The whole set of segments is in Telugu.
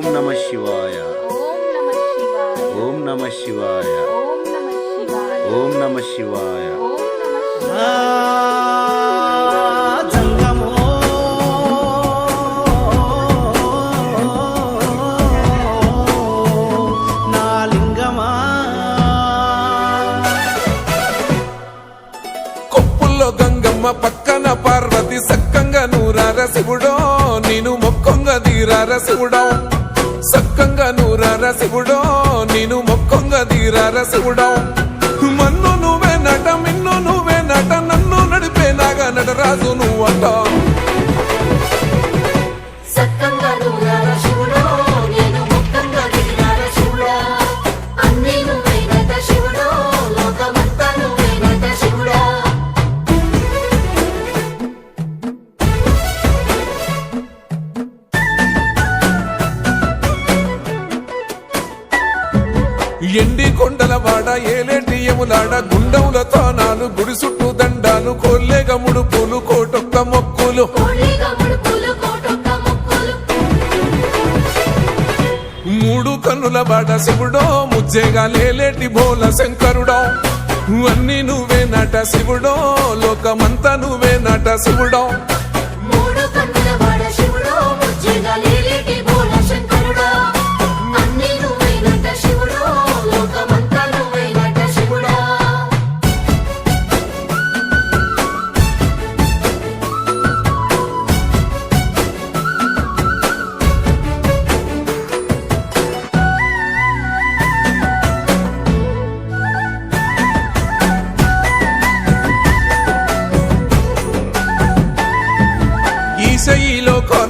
ఓం నమ శివాయ. ఓం నమ శివాయ. ఓం నమ శివాయ. గంగమ్మ పక్కన పార్వతి సక్కంగా నూరార శివుడో నేను మొక్కంగా తీరార శివుడో. సక్కంగా నూరార శివుడో నేను మొక్కంగా తీరార శివుడో. మన్ను నువ్వే నట మిన్ను నువ్వే నట నన్ను నడిపే నాగా నటరాజు నువ్వు సక్కంగా ఏలేటి యములాడ గుండముల తానాలు గుడి చుట్టూ దండాలు కోల్లేగ ముడుపులు కోటొక్క మొక్కులు. మూడు కన్నుల బాట శివుడో ముజ్జేగా లేలేటి బోల శంకరుడో. అన్ని నువ్వే నట శివుడో లోకమంతా నువ్వే నట శివుడో.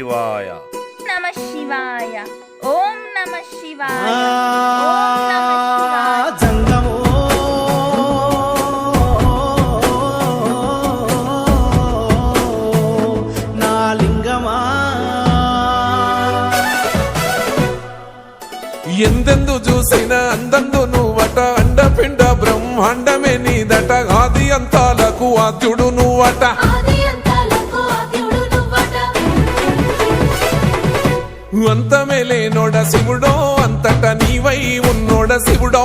శివాయ. నమ శివాయ. ఓం నమ శివాయ. ఓం నమ శివాయ జంగమో. నా లింగమా. ఎందెందు చూసిన అందందు నువ్వట అండపిండ బ్రహ్మాండమే నీదట ఆది అంతాలకు ఆద్యుడు నువ్వట. అంతమే లేనోడ శివుడో అంతట నీవై ఉన్నోడ శివుడో.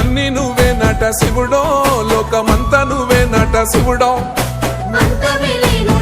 అన్ని నువ్వే నట శివుడో లోకమంతా నువ్వే నట శివుడో. అంతమిలేనుడ శివుడో,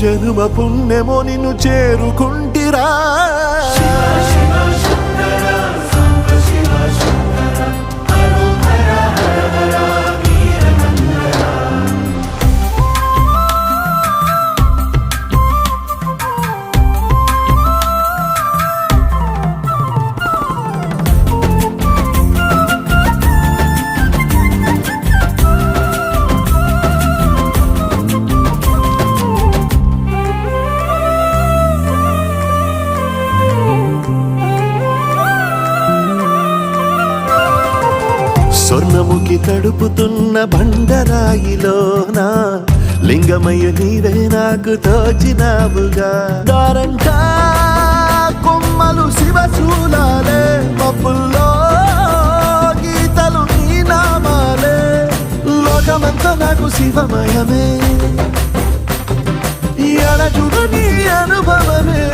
జనుమ పుణ్యము నిన్ను చేరుకుంటిరా. తడుపుతున్న బండరాయిలోన లింగమయ్య నీవే నాకు తోచినావుగా. దారంటా కొమ్మలు శివశూలాలే మబ్బుల్లో గీతలు నీ నామాలే. లోకమంతా నాకు శివమయమే. ఎడచుడు నీ అనుభవమే.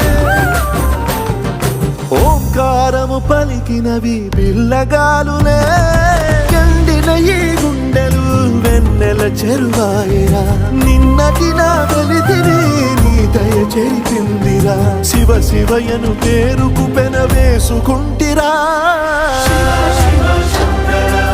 ఓంకారము పలికినవి పిల్లగాలులే. ఎండిన ఈ గుండెలు వెన్నెల చెరువాయరా. నిన్నటి నా వెలితిని నీ దయ చెరిపిందిరా. శివ శివయను పేరుకు పెన వేసుకుంటిరా. ఓ,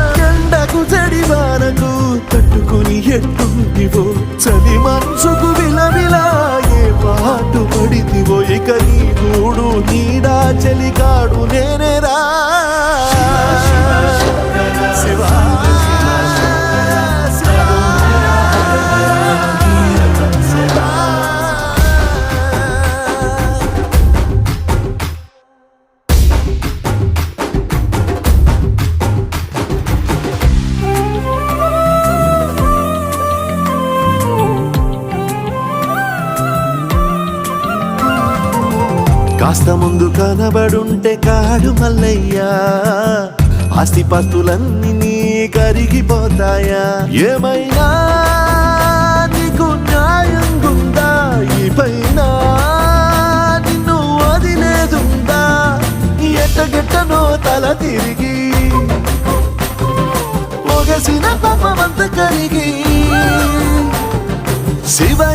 ఎండకు చెడి తట్టుకుని ఎట్టుంటివో చలి మనసుకు విలవిలా ఏ పాటు పడితివో? ఇక నీ గూడు నీడా చలికాడు నేనేరా. శివా. కనబడుంటే కాడు మల్లయ్యా. ఆస్తిపాస్తులన్నీ నీ కరిగిపోతాయా. ఏమైనా నీకు న్యాయం గుందా? ఈ పైన నిన్ను వదిలేదుందా? ఎట్టగెట్టనో తల తిరిగి. ఒగసిన పాపమంత కరిగి. శివ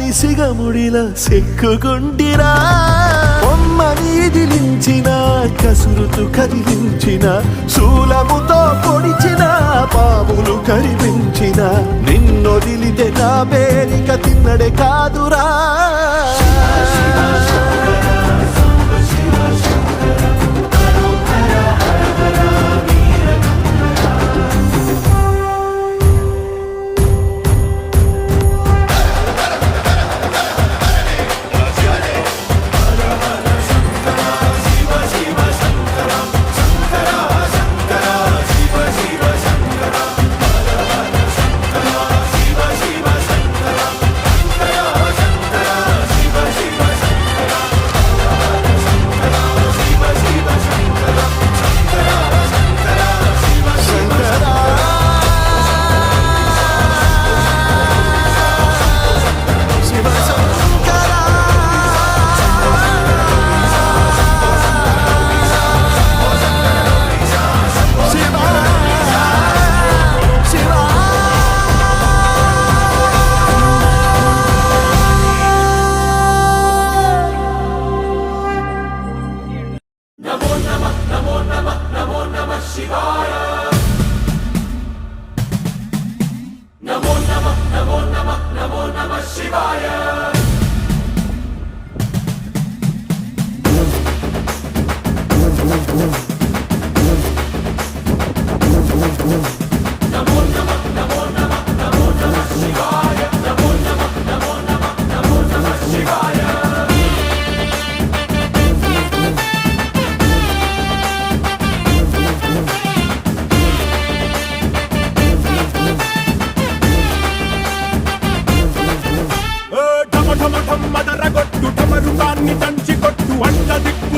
శివయ్యాని ముడిల సెక్కుకుంటిరా బొమ్మ నీదిలించిన కసురుతు కదిలించిన శూలముతో పొడిచిన పాములు కరిపించిన నిన్నొదిలితే నా పేరిక తిన్నడే కాదురా.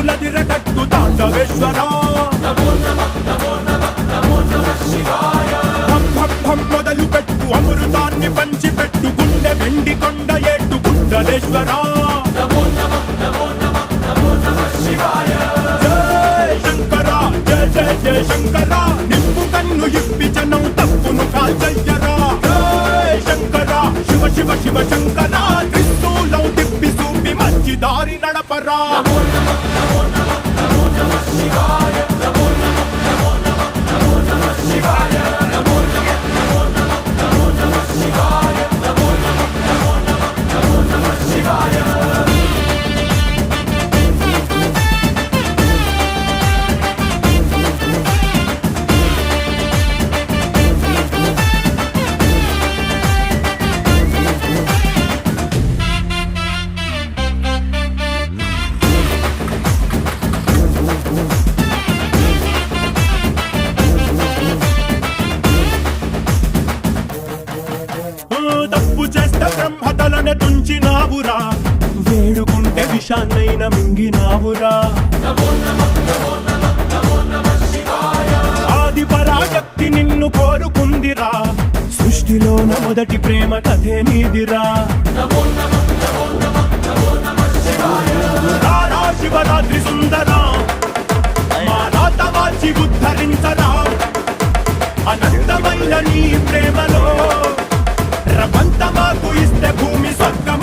దిక్కుల దిరగట్టు తాండవేశ్వర భం భం భం మొదలు పెట్టు అమృతాన్ని పంచిపెట్టు గుండె వెండి కొండ ఏట్టు గుండలేశ్వర జై శంకర జయ జయ జయ శంకర నిప్పు కన్ను ఇప్పి జనం తప్పును కాల్చయ్యరా జై శంకర శివ శివ శివ శంకర త్రిశూలం తిప్పి చూపి మంచి దారి నడపరా మొదటి ప్రేమ కథే నీదిరా. శివరాత్రి సుందరా. మా రాత వాచి ఉద్ధరించరా. అనంతమైన నీ ప్రేమలో రవంత మాకు ఇస్తే భూమి స్వర్గం